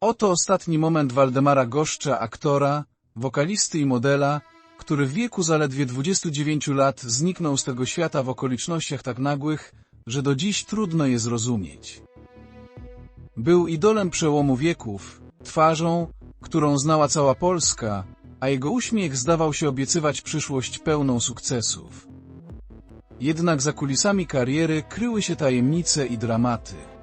Oto ostatni moment Waldemara Goszcza, aktora, wokalisty i modela, który w wieku zaledwie 29 lat zniknął z tego świata w okolicznościach tak nagłych, że do dziś trudno je zrozumieć. Był idolem przełomu wieków, twarzą, którą znała cała Polska, a jego uśmiech zdawał się obiecywać przyszłość pełną sukcesów. Jednak za kulisami kariery kryły się tajemnice i dramaty.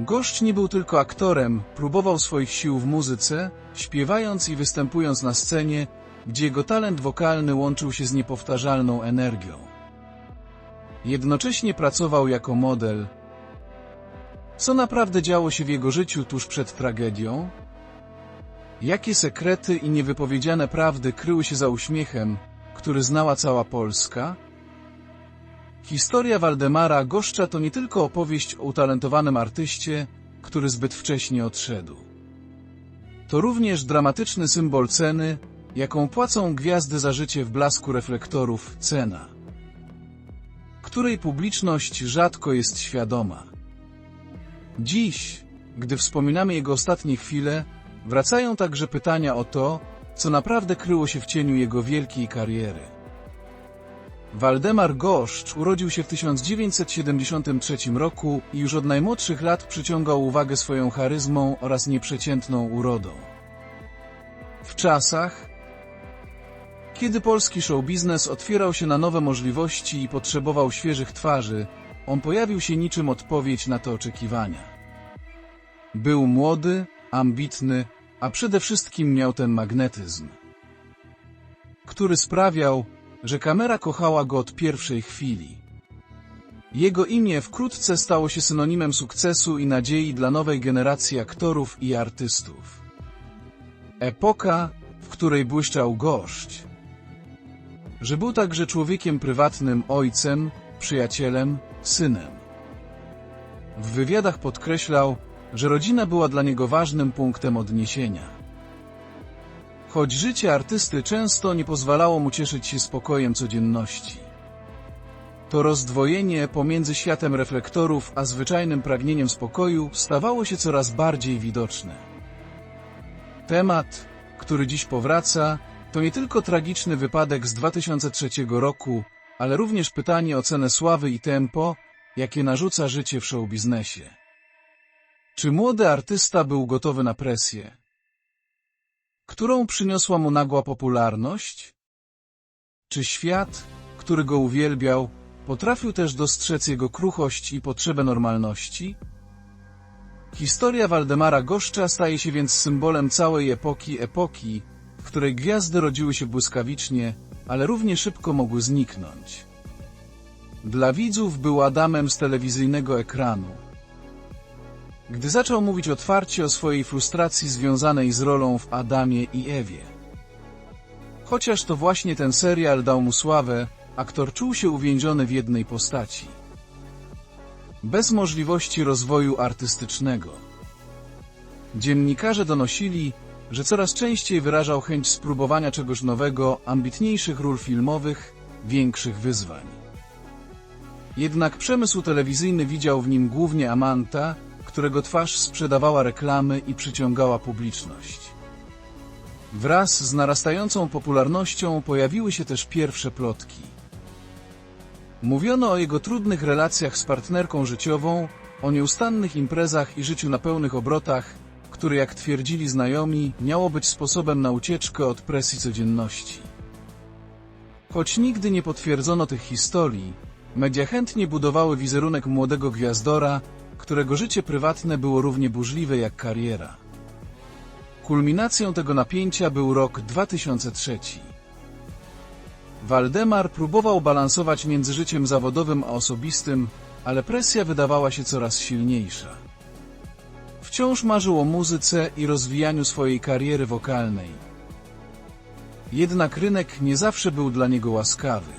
Gość nie był tylko aktorem, próbował swoich sił w muzyce, śpiewając i występując na scenie, gdzie jego talent wokalny łączył się z niepowtarzalną energią. Jednocześnie pracował jako model. Co naprawdę działo się w jego życiu tuż przed tragedią? Jakie sekrety i niewypowiedziane prawdy kryły się za uśmiechem, który znała cała Polska? Historia Waldemara Goszcza to nie tylko opowieść o utalentowanym artyście, który zbyt wcześnie odszedł. To również dramatyczny symbol ceny, jaką płacą gwiazdy za życie w blasku reflektorów, cena, której publiczność rzadko jest świadoma. Dziś, gdy wspominamy jego ostatnie chwile, wracają także pytania o to, co naprawdę kryło się w cieniu jego wielkiej kariery. Waldemar Goszcz urodził się w 1973 roku i już od najmłodszych lat przyciągał uwagę swoją charyzmą oraz nieprzeciętną urodą. W czasach, kiedy polski showbiznes otwierał się na nowe możliwości i potrzebował świeżych twarzy, on pojawił się niczym odpowiedź na te oczekiwania. Był młody, ambitny, a przede wszystkim miał ten magnetyzm, który sprawiał, że kamera kochała go od pierwszej chwili. Jego imię wkrótce stało się synonimem sukcesu i nadziei dla nowej generacji aktorów i artystów. Epoka, w której błyszczał gość, że był także człowiekiem prywatnym, ojcem, przyjacielem, synem. W wywiadach podkreślał, że rodzina była dla niego ważnym punktem odniesienia. Choć życie artysty często nie pozwalało mu cieszyć się spokojem codzienności. To rozdwojenie pomiędzy światem reflektorów a zwyczajnym pragnieniem spokoju stawało się coraz bardziej widoczne. Temat, który dziś powraca, to nie tylko tragiczny wypadek z 2003 roku, ale również pytanie o cenę sławy i tempo, jakie narzuca życie w showbiznesie. Czy młody artysta był gotowy na presję? Którą przyniosła mu nagła popularność? Czy świat, który go uwielbiał, potrafił też dostrzec jego kruchość i potrzebę normalności? Historia Waldemara Goszcza staje się więc symbolem całej epoki epoki, w której gwiazdy rodziły się błyskawicznie, ale równie szybko mogły zniknąć. Dla widzów był Adamem z telewizyjnego ekranu. Gdy zaczął mówić otwarcie o swojej frustracji związanej z rolą w Adamie i Ewie. Chociaż to właśnie ten serial dał mu sławę, aktor czuł się uwięziony w jednej postaci. Bez możliwości rozwoju artystycznego. Dziennikarze donosili, że coraz częściej wyrażał chęć spróbowania czegoś nowego, ambitniejszych ról filmowych, większych wyzwań. Jednak przemysł telewizyjny widział w nim głównie amanta, którego twarz sprzedawała reklamy i przyciągała publiczność. Wraz z narastającą popularnością pojawiły się też pierwsze plotki. Mówiono o jego trudnych relacjach z partnerką życiową, o nieustannych imprezach i życiu na pełnych obrotach, które jak twierdzili znajomi, miało być sposobem na ucieczkę od presji codzienności. Choć nigdy nie potwierdzono tych historii, media chętnie budowały wizerunek młodego gwiazdora, którego życie prywatne było równie burzliwe jak kariera. Kulminacją tego napięcia był rok 2003. Waldemar próbował balansować między życiem zawodowym a osobistym, ale presja wydawała się coraz silniejsza. Wciąż marzył o muzyce i rozwijaniu swojej kariery wokalnej. Jednak rynek nie zawsze był dla niego łaskawy.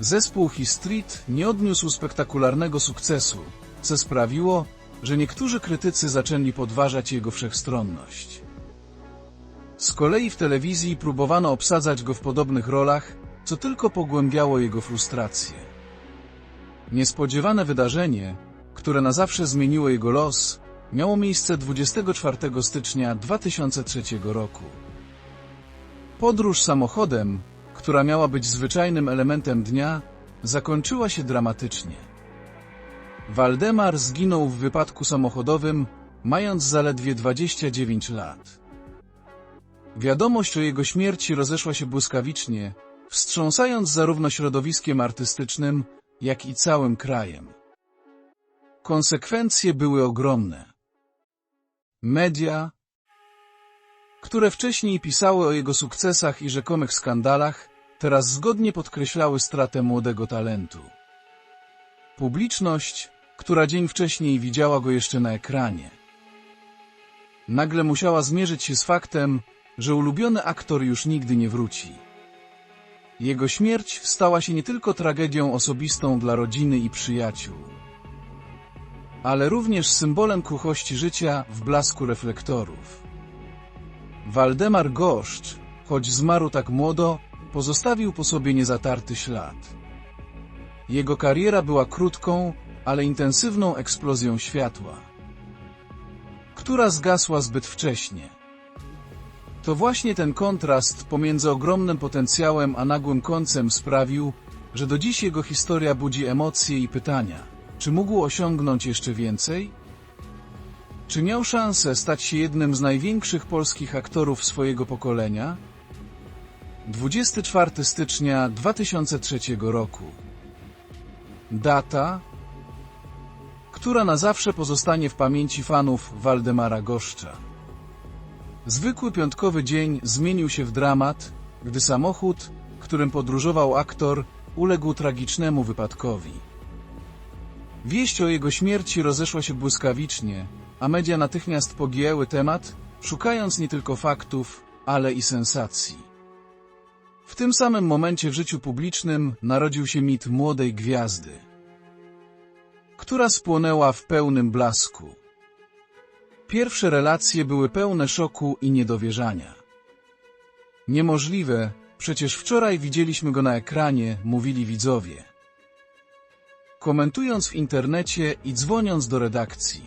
Zespół He Street nie odniósł spektakularnego sukcesu, co sprawiło, że niektórzy krytycy zaczęli podważać jego wszechstronność. Z kolei w telewizji próbowano obsadzać go w podobnych rolach, co tylko pogłębiało jego frustrację. Niespodziewane wydarzenie, które na zawsze zmieniło jego los, miało miejsce 24 stycznia 2003 roku. Podróż samochodem, która miała być zwyczajnym elementem dnia, zakończyła się dramatycznie. Waldemar zginął w wypadku samochodowym, mając zaledwie 29 lat. Wiadomość o jego śmierci rozeszła się błyskawicznie, wstrząsając zarówno środowiskiem artystycznym, jak i całym krajem. Konsekwencje były ogromne. Media, które wcześniej pisały o jego sukcesach i rzekomych skandalach, teraz zgodnie podkreślały stratę młodego talentu. Publiczność, która dzień wcześniej widziała go jeszcze na ekranie, nagle musiała zmierzyć się z faktem, że ulubiony aktor już nigdy nie wróci. Jego śmierć stała się nie tylko tragedią osobistą dla rodziny i przyjaciół, ale również symbolem kruchości życia w blasku reflektorów. Waldemar Goszcz, choć zmarł tak młodo, pozostawił po sobie niezatarty ślad. Jego kariera była krótką, ale intensywną eksplozją światła, która zgasła zbyt wcześnie. To właśnie ten kontrast pomiędzy ogromnym potencjałem a nagłym końcem sprawił, że do dziś jego historia budzi emocje i pytania. Czy mógł osiągnąć jeszcze więcej? Czy miał szansę stać się jednym z największych polskich aktorów swojego pokolenia? 24 stycznia 2003 roku. Data, która na zawsze pozostanie w pamięci fanów Waldemara Goszcza. Zwykły piątkowy dzień zmienił się w dramat, gdy samochód, którym podróżował aktor, uległ tragicznemu wypadkowi. Wieść o jego śmierci rozeszła się błyskawicznie, a media natychmiast pogięły temat, szukając nie tylko faktów, ale i sensacji. W tym samym momencie w życiu publicznym narodził się mit młodej gwiazdy, która spłonęła w pełnym blasku. Pierwsze relacje były pełne szoku i niedowierzania. Niemożliwe, przecież wczoraj widzieliśmy go na ekranie, mówili widzowie. Komentując w internecie i dzwoniąc do redakcji.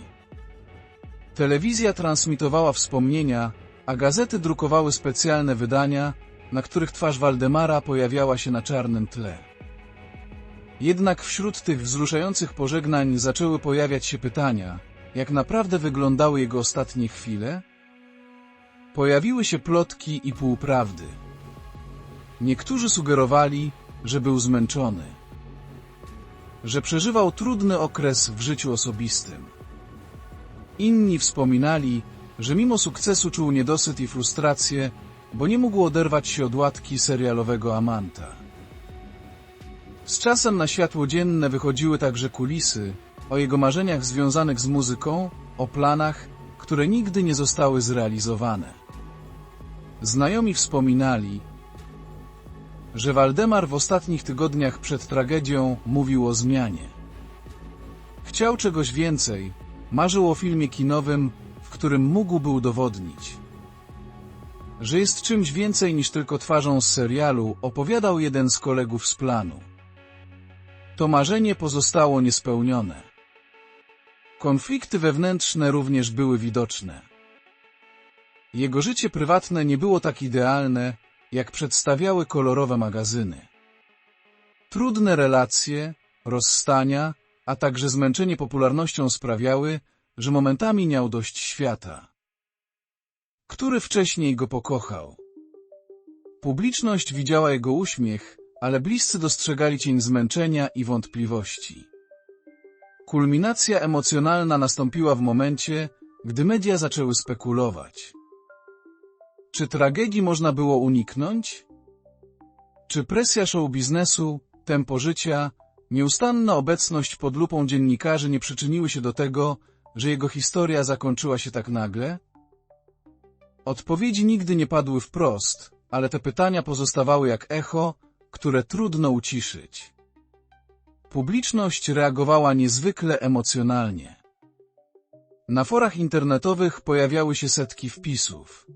Telewizja transmitowała wspomnienia, a gazety drukowały specjalne wydania, na których twarz Waldemara pojawiała się na czarnym tle. Jednak wśród tych wzruszających pożegnań zaczęły pojawiać się pytania, jak naprawdę wyglądały jego ostatnie chwile? Pojawiły się plotki i półprawdy. Niektórzy sugerowali, że był zmęczony, że przeżywał trudny okres w życiu osobistym. Inni wspominali, że mimo sukcesu czuł niedosyt i frustrację, bo nie mógł oderwać się od łatki serialowego Amanta. Z czasem na światło dzienne wychodziły także kulisy, o jego marzeniach związanych z muzyką, o planach, które nigdy nie zostały zrealizowane. Znajomi wspominali, że Waldemar w ostatnich tygodniach przed tragedią mówił o zmianie. Chciał czegoś więcej, marzył o filmie kinowym, w którym mógłby udowodnić, że jest czymś więcej niż tylko twarzą z serialu, opowiadał jeden z kolegów z planu. To marzenie pozostało niespełnione. Konflikty wewnętrzne również były widoczne. Jego życie prywatne nie było tak idealne, jak przedstawiały kolorowe magazyny. Trudne relacje, rozstania, a także zmęczenie popularnością sprawiały, że momentami miał dość świata, który wcześniej go pokochał. Publiczność widziała jego uśmiech, ale bliscy dostrzegali cień zmęczenia i wątpliwości. Kulminacja emocjonalna nastąpiła w momencie, gdy media zaczęły spekulować. Czy tragedii można było uniknąć? Czy presja show biznesu, tempo życia, nieustanna obecność pod lupą dziennikarzy nie przyczyniły się do tego, że jego historia zakończyła się tak nagle? Odpowiedzi nigdy nie padły wprost, ale te pytania pozostawały jak echo, które trudno uciszyć. Publiczność reagowała niezwykle emocjonalnie. Na forach internetowych pojawiały się setki wpisów.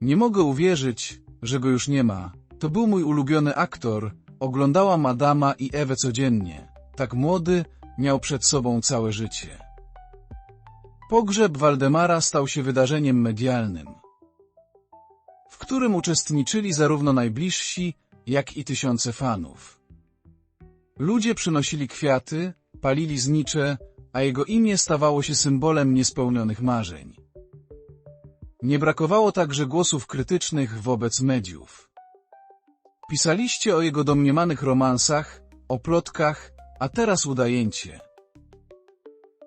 Nie mogę uwierzyć, że go już nie ma. To był mój ulubiony aktor. Oglądałam Adama i Ewę codziennie. Tak młody, miał przed sobą całe życie. Pogrzeb Waldemara stał się wydarzeniem medialnym, w którym uczestniczyli zarówno najbliżsi, jak i tysiące fanów. Ludzie przynosili kwiaty, palili znicze, a jego imię stawało się symbolem niespełnionych marzeń. Nie brakowało także głosów krytycznych wobec mediów. Pisaliście o jego domniemanych romansach, o plotkach, a teraz udajecie.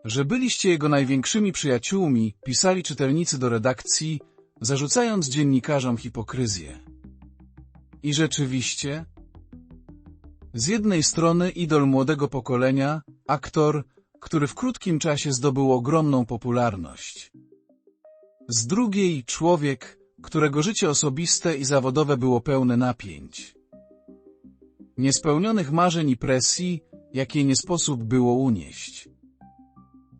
Że byliście jego największymi przyjaciółmi, pisali czytelnicy do redakcji, zarzucając dziennikarzom hipokryzję. I rzeczywiście, z jednej strony idol młodego pokolenia, aktor, który w krótkim czasie zdobył ogromną popularność. Z drugiej człowiek, którego życie osobiste i zawodowe było pełne napięć. Niespełnionych marzeń i presji, jakie nie sposób było unieść.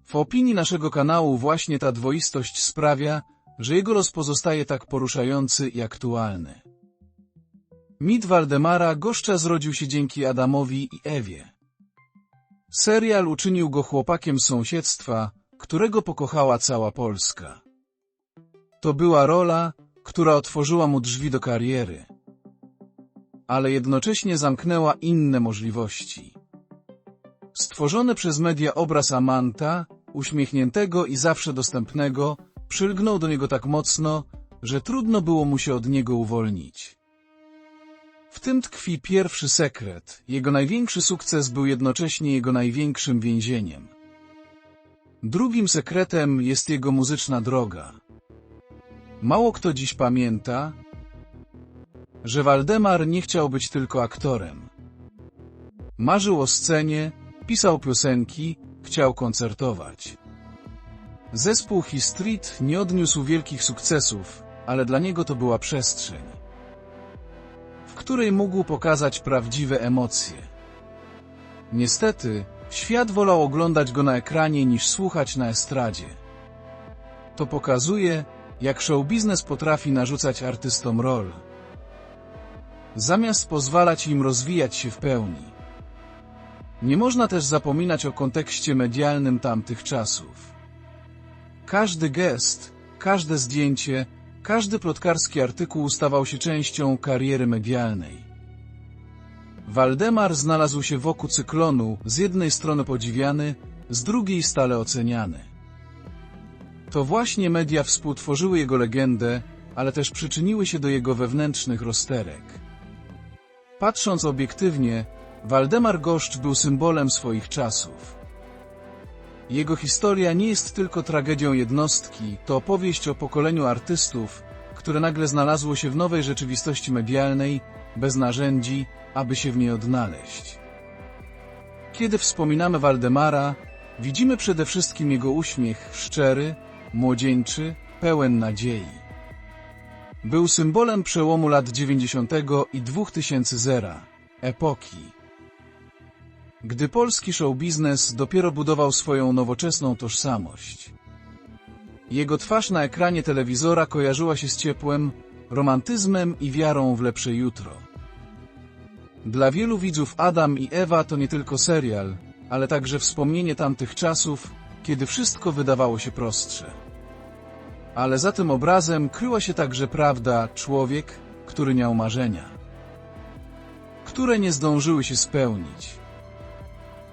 W opinii naszego kanału właśnie ta dwoistość sprawia, że jego los pozostaje tak poruszający i aktualny. Mit Waldemara Goszcza zrodził się dzięki Adamowi i Ewie. Serial uczynił go chłopakiem sąsiedztwa, którego pokochała cała Polska. To była rola, która otworzyła mu drzwi do kariery, ale jednocześnie zamknęła inne możliwości. Stworzony przez media obraz Amanta, uśmiechniętego i zawsze dostępnego, przylgnął do niego tak mocno, że trudno było mu się od niego uwolnić. W tym tkwi pierwszy sekret. Jego największy sukces był jednocześnie jego największym więzieniem. Drugim sekretem jest jego muzyczna droga. Mało kto dziś pamięta, że Waldemar nie chciał być tylko aktorem. Marzył o scenie, pisał piosenki, chciał koncertować. Zespół He Street nie odniósł wielkich sukcesów, ale dla niego to była przestrzeń, której mógł pokazać prawdziwe emocje. Niestety, świat wolał oglądać go na ekranie niż słuchać na estradzie. To pokazuje, jak show biznes potrafi narzucać artystom rol, zamiast pozwalać im rozwijać się w pełni. Nie można też zapominać o kontekście medialnym tamtych czasów. Każdy gest, każde zdjęcie, każdy plotkarski artykuł stawał się częścią kariery medialnej. Waldemar znalazł się wokół cyklonu, z jednej strony podziwiany, z drugiej stale oceniany. To właśnie media współtworzyły jego legendę, ale też przyczyniły się do jego wewnętrznych rozterek. Patrząc obiektywnie, Waldemar Goszcz był symbolem swoich czasów. Jego historia nie jest tylko tragedią jednostki, to opowieść o pokoleniu artystów, które nagle znalazło się w nowej rzeczywistości medialnej, bez narzędzi, aby się w niej odnaleźć. Kiedy wspominamy Waldemara, widzimy przede wszystkim jego uśmiech szczery, młodzieńczy, pełen nadziei. Był symbolem przełomu lat 90. i 2000 zera, epoki, gdy polski show biznes dopiero budował swoją nowoczesną tożsamość. Jego twarz na ekranie telewizora kojarzyła się z ciepłem, romantyzmem i wiarą w lepsze jutro. Dla wielu widzów Adam i Ewa to nie tylko serial, ale także wspomnienie tamtych czasów, kiedy wszystko wydawało się prostsze. Ale za tym obrazem kryła się także prawda, człowiek, który miał marzenia, które nie zdążyły się spełnić.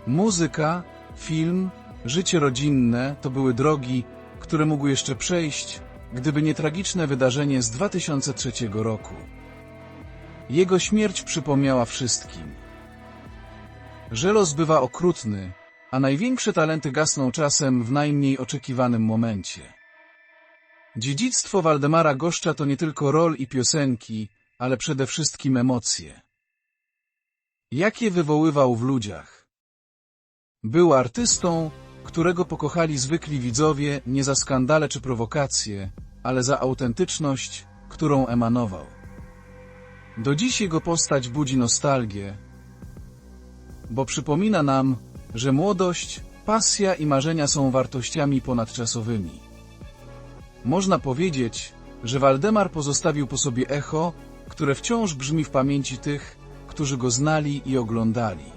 Muzyka, film, życie rodzinne to były drogi, które mógł jeszcze przejść, gdyby nie tragiczne wydarzenie z 2003 roku. Jego śmierć przypomniała wszystkim, że los bywa okrutny, a największe talenty gasną czasem w najmniej oczekiwanym momencie. Dziedzictwo Waldemara Goszcza to nie tylko rol i piosenki, ale przede wszystkim emocje. Jakie wywoływał w ludziach? Był artystą, którego pokochali zwykli widzowie nie za skandale czy prowokacje, ale za autentyczność, którą emanował. Do dziś jego postać budzi nostalgię, bo przypomina nam, że młodość, pasja i marzenia są wartościami ponadczasowymi. Można powiedzieć, że Waldemar pozostawił po sobie echo, które wciąż brzmi w pamięci tych, którzy go znali i oglądali.